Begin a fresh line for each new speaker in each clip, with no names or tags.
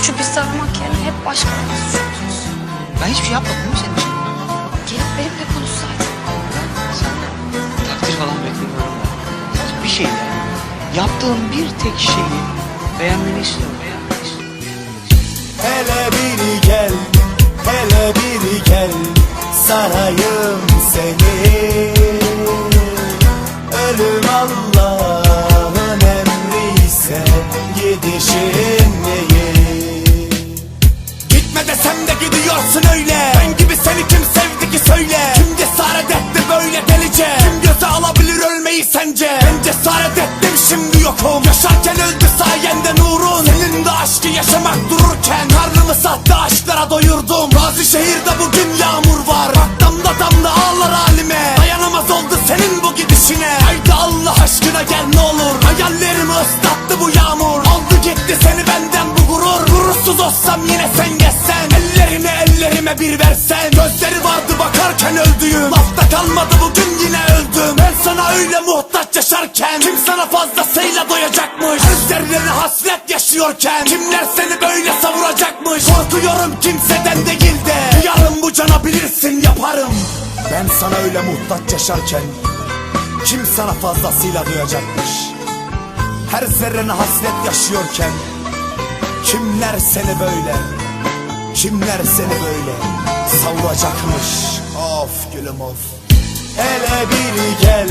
Suçu bizde aramak yerine hep başkalarını suçluyoruz.
Ben hiçbir şey yapmadım değil mi senin için?
Gelip benimle konuşsaydın.
Senden takdir falan beklemiyorum ben. Hiçbir şey ya. Yaptığım bir tek şeyi beğenmeni istiyorum. Beğenmeni istiyorum.
Hele biri gel, hele biri gel Sarayım seni Ölüm Allah'ın emri ise Gidişin Gitme desem de gidiyorsun öyle. Ben gibi seni kim sevdi ki söyle. Kim cesaret etti böyle delice? Kim göze alabilir ölmeyi sence? Ben cesaret ettim şimdi yokum. Yaşarken öldü sayende nurun. Senin de aşkı yaşamak dururken Karnımı bir versen. Gözleri vardı bakarken öldüğüm. Lafta kalmadı bugün yine öldüm. Ben sana öyle muhtaç yaşarken. Kim sana fazlasıyla doyacakmış? Gözlerine hasret yaşıyorken. Kimler seni böyle savuracakmış? Korkuyorum kimseden değil de. Yarın bu cana bilirsin yaparım. Ben sana öyle muhtaç yaşarken. Kim sana fazlasıyla doyacakmış? Her zerrene hasret yaşıyorken. Kimler seni böyle Kimler seni böyle savuracakmış? Of gülüm of. Hele biri gel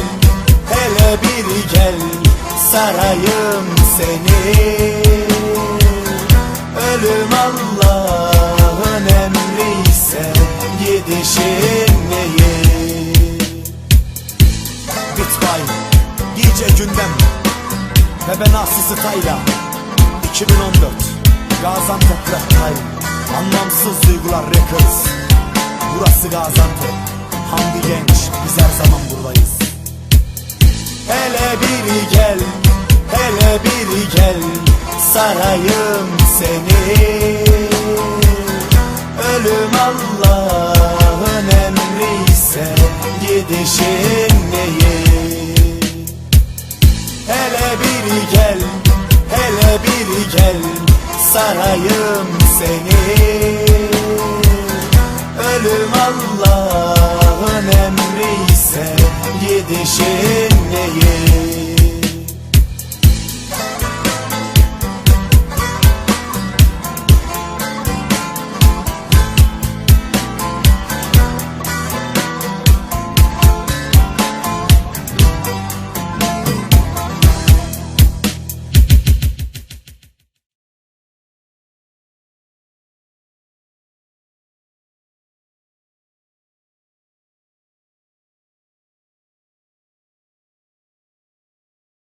Hele biri gel Sarayım seni. Ölüm Allah'ın emri ise Gidişin değil Bitbay Gice gündem. Ve ben Aslı Tayla 2014 Gaziantep Rehtal Anlamsız Duygular Records Burası Gaziantep. Hamdi Genç Biz her zaman buradayız. Hele biri gel Hele biri gel Sarayım seni. Ölüm Allah'ın emri ise Gidişin değil Hele biri gel, hele biri gel Sarayım seni. Ölüm Allah'ın emri ise Gidişin değil